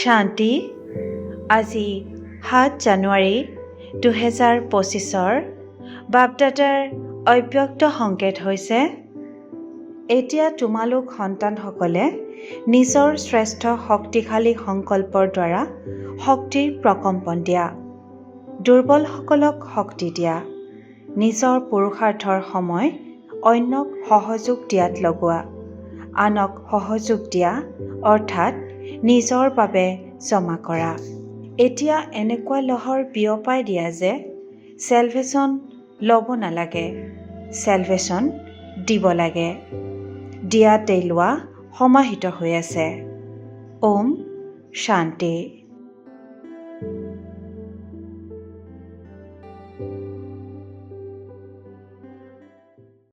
শান্তি। আজি সাত জানুৱাৰী দুহেজাৰ পঁচিছৰ বাপদাদাৰ অব্যক্ত সংকেত হৈছে এতিয়া তোমালোক সন্তানসকলে নিজৰ শ্ৰেষ্ঠ শক্তিশালী সংকল্পৰ দ্বাৰা শক্তিৰ প্ৰকম্পন দিয়া। দুৰ্বলসকলক শক্তি দিয়া। নিজৰ পুৰুষাৰ্থৰ সময় অন্যক সহযোগ দিয়াত লগোৱা। আনক সহযোগ দিয়া অৰ্থাৎ নিজৰ বাবে জমা কৰা। এতিয়া এনেকুৱা লহৰ বিয়পাই দিয়া যে চেলভেশ্যন ল'ব নালাগে চেলভেশ্যন দিব লাগে। দিয়াতেই লোৱা সমাহিত হৈ আছে। ওম শান্তি।